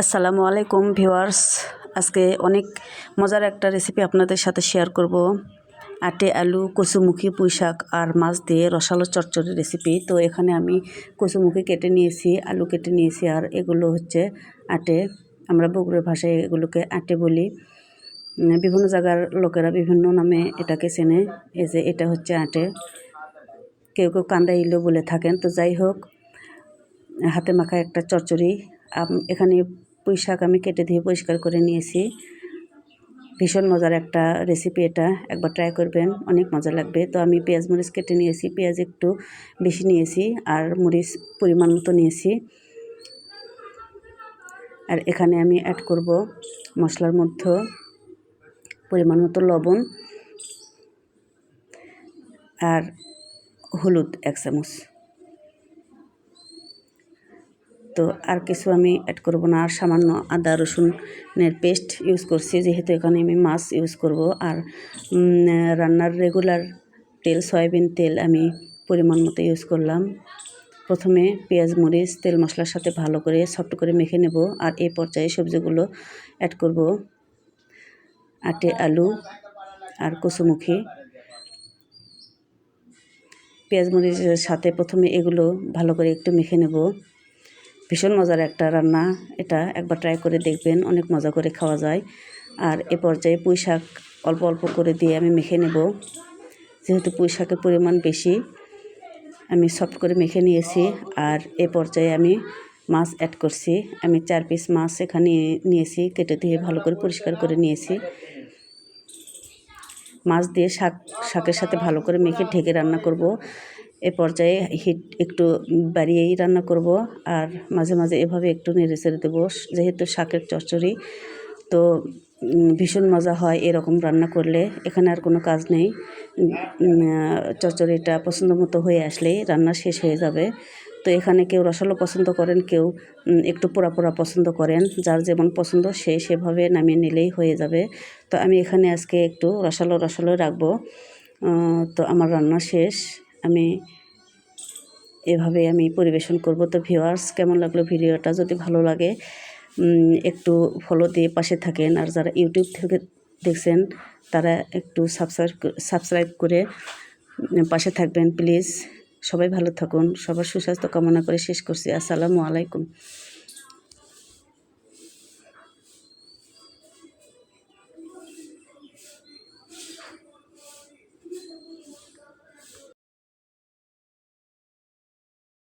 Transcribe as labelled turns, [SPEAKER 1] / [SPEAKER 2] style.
[SPEAKER 1] আসসালামু আলাইকুম ভিউয়ার্স। আজকে অনেক মজার একটা রেসিপি আপনাদের সাথে শেয়ার করব। আটে আলু, কচুমুখী পুঁই শাক আর মাছ দিয়ে রসালো চচ্চড়ি রেসিপি তো এখানে আমি কচুমুখী কেটে নিয়েছি, আলু কেটে নিয়েছি আর এগুলো হচ্ছে আটে। আমরা বগুড়ার ভাষায় এগুলোকে আটে বলি। বিভিন্ন জায়গার লোকেরা বিভিন্ন নামে এটাকে চেনে। এই যে এটা হচ্ছে আটে। কেউ কেউ কান্দা ইলো বলে থাকেন। তো যাই হোক, হাতে মাখা একটা চচ্চড়ি। এখানে পুঁই শাক আমি কেটে দিয়ে পরিষ্কার করে নিয়েছি। ভীষণ মজার একটা রেসিপি এটা, একবার ট্রাই করবেন, অনেক মজা লাগবে। তো আমি পেঁয়াজ মরিচ কেটে নিয়েছি, পেঁয়াজ একটু বেশি নিয়েছি আর মরিচ পরিমাণ মতো নিয়েছি। আর এখানে আমি অ্যাড করব মশলার মধ্যে পরিমাণ মতো লবণ আর হলুদ এক চামচ। তো আর কিছু আমি অ্যাড করব না। আর সামান্য আদা, রসুনের পেস্ট ইউজ করছি, যেহেতু এখানে আমি মাছ ইউজ করব। আর রান্নার রেগুলার তেল, সয়াবিন তেল আমি পরিমাণ মতো ইউজ করলাম। প্রথমে পেঁয়াজ, মরিচ, তেল, মশলার সাথে ভালো করে সফট করে মেখে নেব। আর এই পর্যায়ে সবজিগুলো অ্যাড করব। আটে আলু আর কচুমুখী। পেঁয়াজ, মরিচের সাথে প্রথমে এগুলো ভালো করে একটু মেখে নেব। ভীষণ মজার একটা রান্না। এটা একবার ট্রাই করে দেখবেন, অনেক মজা করে খাওয়া যায়। আর এ পর্যায়ে পুঁই শাক অল্প অল্প করে দিয়ে আমি মেখে নেব। যেহেতু পুঁই শাকের পরিমাণ বেশি, আমি সফট করে মেখে নিয়েছি। আর এ পর্যায়ে আমি মাছ অ্যাড করছি। আমি চার পিস মাছ এখানে নিয়েছি, কেটে দিয়ে ভালো করে পরিষ্কার করে নিয়েছি। মাছ দিয়ে শাক, শাকের সাথে ভালো করে মেখে ঢেকে রান্না করব। এ পর্যায়ে হিট একটু বাড়িয়েই রান্না করব আর মাঝে মাঝে এভাবে একটু নেড়ে ছেড়ে দেবো। যেহেতু শাকের চচ্চড়ি, তো ভীষণ মজা হয় এরকম রান্না করলে। এখানে আর কোনো কাজ নেই। চচ্চড়িটা পছন্দ মতো হয়ে আসলেই রান্না শেষ হয়ে যাবে। তো এখানে কেউ রসালো পছন্দ করেন, কেউ একটু পোড়া পোড়া পছন্দ করেন। যার যেমন পছন্দ, সে সেভাবে নামিয়ে নিলেই হয়ে যাবে। তো আমি এখানে আজকে একটু রসালো রসালো রাখব। তো আমার রান্না শেষ। আমি এভাবে আমি পরিবেশন করব। তো ভিউয়ার্স কেমন লাগল ভিডিওটা? যদি ভালো লাগে একটু ফলো দিয়ে পাশে থাকেন। আর যারা ইউটিউব থেকে দেখছেন, তারা একটু সাবস্ক্রাইব সাবস্ক্রাইব করে পাশে থাকবেন প্লিজ সবাই ভালো থাকুন, সবার সুস্বাস্থ্য কামনা করে শেষ করছি। আসসালামু আলাইকুম।